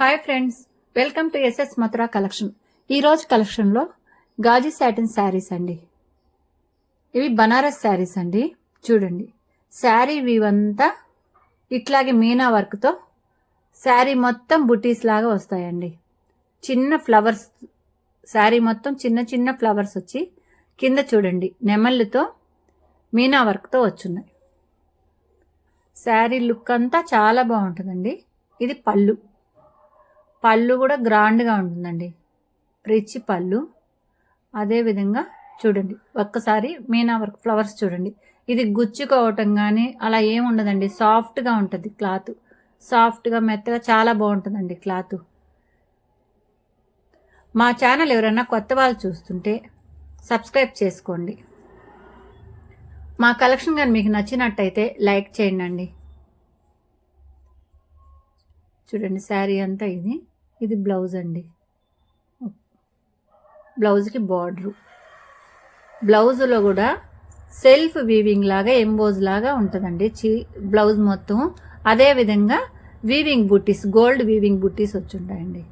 Hi friends welcome to SS Mathura collection. ఈరోజు కలెక్షన్లో Ghazi satin saris అండి. ఇవి బనారస్ శారీస్ అండి. చూడండి. శారీ వీవంతా ఇట్లాగే మీనా వర్క్తో శారీ మొత్తం బుటీస్ లాగా వస్తాయండి. చిన్న ఫ్లవర్స్ శారీ మొత్తం చిన్న చిన్న ఫ్లవర్స్ వచ్చి కింద చూడండి నెమళ్ళుతో మీనా వర్క్తో వచ్చున్నాయి. శారీ లుక్ అంతా చాలా బాగుంటుందండి. ఇది పళ్ళు. పళ్ళు కూడా గ్రాండ్గా ఉంటుందండి. రిచ్ పళ్ళు. అదేవిధంగా చూడండి. ఒక్కసారి మీనా వర్క్ ఫ్లవర్స్ చూడండి. ఇది గుచ్చుకోవటం కానీ అలా ఏమి ఉండదండి. సాఫ్ట్గా ఉంటుంది క్లాత్. సాఫ్ట్గా మెత్తగా చాలా బాగుంటుందండి క్లాత్. మా ఛానల్ ఎవరైనా కొత్త వాళ్ళు చూస్తుంటే సబ్స్క్రైబ్ చేసుకోండి. మా కలెక్షన్ కానీ మీకు నచ్చినట్టయితే లైక్ చేయండి చూడండి శారీ అంతా ఇది. ఇది బ్లౌజ్ అండి. బ్లౌజ్కి బార్డరు. బ్లౌజ్లో కూడా సెల్ఫ్ వీవింగ్ లాగా ఎంబోజ్ లాగా ఉంటుందండి. చీ బ్లౌజ్ మొత్తం. అదే విధంగా weaving buttis gold weaving buttis వచ్చుంటాయండి.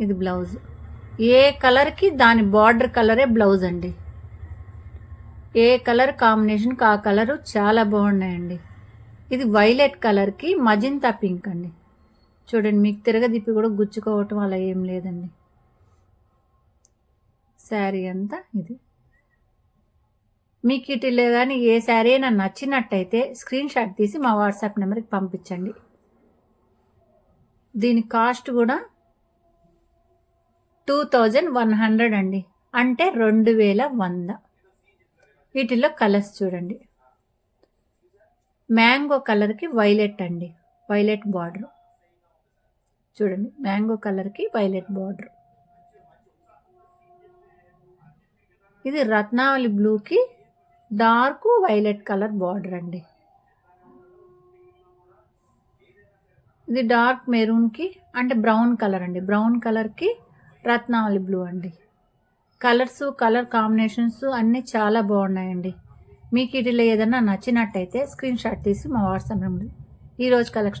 ఇది బ్లౌజ్. ఏ కలర్కి దాని బార్డర్ కలరే బ్లౌజ్ అండి. ఏ కలర్ కాంబినేషన్కి ఆ కలరు చాలా బాగున్నాయండి. ఇది వైలెట్ కలర్కి మజింతా పింక్ అండి. చూడండి మీకు తిరగదిప్పి కూడా గుచ్చుకోవటం అలా ఏం లేదండి. శారీ అంతా ఇది. మీకు ఇటులో కానీ ఏ శారీ అయినా నచ్చినట్టయితే స్క్రీన్ షాట్ తీసి మా వాట్సాప్ నెంబర్కి పంపించండి. దీని కాస్ట్ కూడా టూ థౌజండ్ వన్ హండ్రెడ్ అండి. అంటే రెండు వేల వంద. వీటిలో కలర్స్ చూడండి. మ్యాంగో కలర్కి వైలెట్ అండి. Violet border. చూడండి మ్యాంగో కలర్కి వైలెట్ బార్డర్. ఇది రత్నావళి బ్లూకి డార్క్ వైలెట్ కలర్ బార్డర్ అండి. ఇది డార్క్ మెరూన్కి అంటే బ్రౌన్ కలర్ అండి. బ్రౌన్ కలర్కి రత్నావళి బ్లూ అండి. కలర్స్ కలర్ కాంబినేషన్స్ అన్నీ చాలా బాగున్నాయండి. మీకు ఇటీలో ఏదైనా నచ్చినట్టయితే స్క్రీన్ షాట్ తీసి మా వాట్సాప్ నెంబర్ ఈరోజు కలెక్షన్